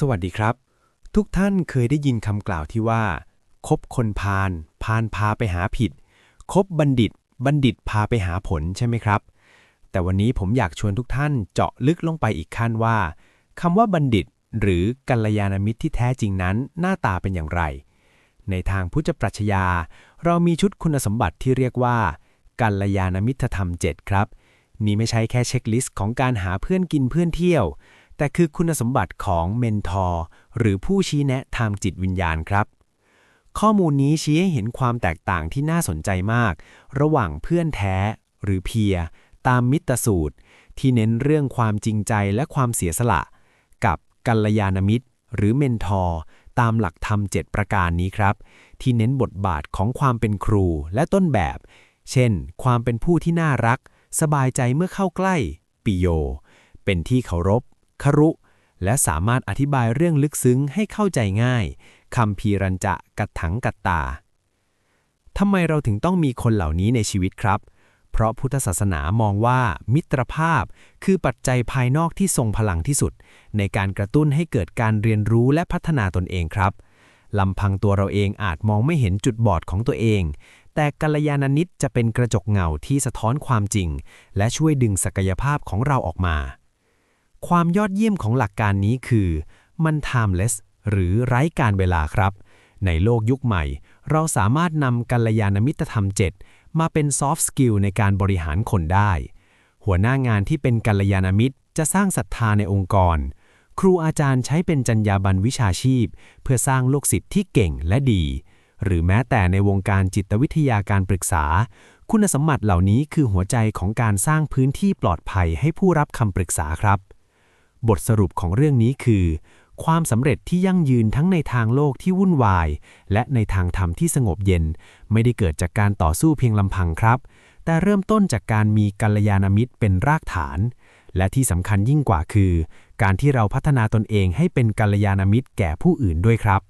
สวัสดีครับ ทุกท่านเคยได้ยินคำกล่าวที่ว่า คบคนพาลพาลพาไปหาผิด คบบัณฑิต บัณฑิตพาไปหาผลใช่ไหมครับ แต่วันนี้ผมอยากชวนทุกท่านเจาะลึกลงไปอีกขั้นว่าคำว่าบัณฑิต หรือกัลยาณมิตรที่แท้จริงนั้น หน้าตาเป็นอย่างไร ในทางพุทธปรัชญา เรามีชุดคุณสมบัติที่เรียกว่า กัลยาณมิตรธรรม 7 ครับ นี่ไม่ใช่แค่เช็คลิสต์ของการหาเพื่อนกินเพื่อนเที่ยว แต่คือคุณสมบัติของเมนทอร์หรือผู้ชี้แนะทางจิตวิญญาณครับ ข้อมูลนี้ชี้ให้เห็นความแตกต่างที่น่าสนใจมาก ระหว่างเพื่อนแท้หรือเพีย ตามมิตรสูตร ที่เน้นเรื่องความจริงใจและความเสียสละ กับกัลยาณมิตร หรือเมนทอร์ตามหลักธรรม7ประการนี้ครับ ที่เน้นบทบาทของความเป็นครูและต้นแบบ เช่น ความเป็นผู้ที่น่ารัก สบายใจเมื่อเข้าใกล้ ปิโย เป็นที่เคารพ ครุ และสามารถอธิบายเรื่องลึกซึ้งให้เข้าใจง่ายคำพีรัญจะกัดถังกัดตาทำไมเราถึงต้องมีคนเหล่านี้ในชีวิตครับ เพราะพุทธศาสนามองว่ามิตรภาพคือปัจจัยภายนอกที่ทรงพลังที่สุด ในการกระตุ้นให้เกิดการเรียนรู้และพัฒนาตนเองครับลำพังตัวเราเองอาจมองไม่เห็นจุดบอดของตัวเอง แต่กัลยาณมิตรจะเป็นกระจกเงาที่สะท้อนความจริง และช่วยดึงศักยภาพของเราออกมา ความยอดเยี่ยมของหลักการนี้คือมัน timeless หรือไร้การเวลาครับ ในโลกยุคใหม่ เราสามารถนำกัลยาณมิตรธรรม 7 มาเป็น soft skill ในการบริหารคนได้ หัวหน้างานที่เป็นกัลยาณมิตรจะสร้างศรัทธาในองค์กร ครูอาจารย์ใช้เป็นจรรยาบรรณวิชาชีพ เพื่อสร้างลูกศิษย์ที่เก่งและดี หรือแม้แต่ในวงการจิตวิทยาการปรึกษา คุณสมบัติเหล่านี้คือหัวใจของการสร้างพื้นที่ปลอดภัยให้ผู้รับคำปรึกษาครับ บทสรุปของเรื่องนี้คือ ความสำเร็จที่ยั่งยืนทั้งในทางโลกที่วุ่นวาย และในทางธรรมที่สงบเย็น ไม่ได้เกิดจากการต่อสู้เพียงลำพังครับ แต่เริ่มต้นจากการมีกัลยาณมิตรเป็นรากฐาน และที่สำคัญยิ่งกว่าคือ การที่เราพัฒนาตนเองให้เป็นกัลยาณมิตรแก่ผู้อื่นด้วยครับ